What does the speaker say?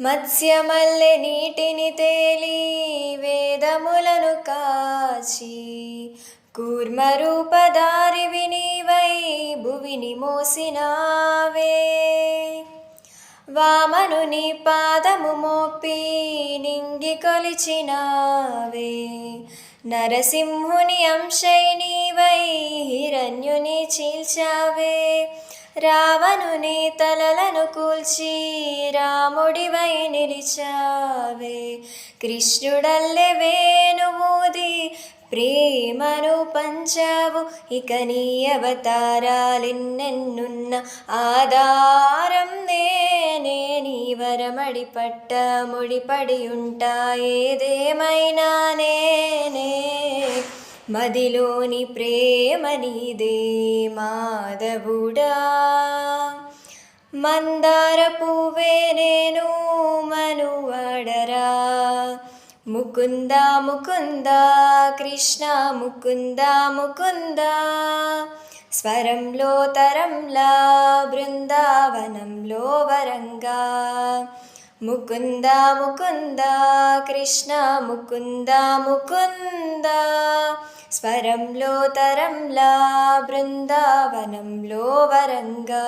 మత్స్యమల్లె నీటిని తేలి వేదములను కాచి కూర్మరూపధారివి వినివై భువిని మోసినావే. వామనుని పాదము మోపి నింగి కొలిచినావే. నరసింహుని అంశై నీవై హిరణ్యుని చీల్చావే. రావణుని తలలను కూల్చి రాముడివై నిలిచావే. కృష్ణుడల్లె వేణుమూది ప్రేమను పంచావు. ఇక నీ అవతారాలిన్నెన్నున్న ఆధారం నేనే. నీ వరమడి పట్ట ముడిపడి ఉంటాయేదేమైనా నే మదిలోని ప్రేమ నీదే మాధవుడా. మందార పువ్వే నేను మనువడరా. ముకుంద ముకుంద కృష్ణ ముకుంద ముకుంద. స్వరంలో తరంలా బృందావనంలో వరంగా. ముకుంద ముకుంద కృష్ణ ముకుంద ముకుంద. స్వరంలో తరంలా బృందావనంలో వరంగా.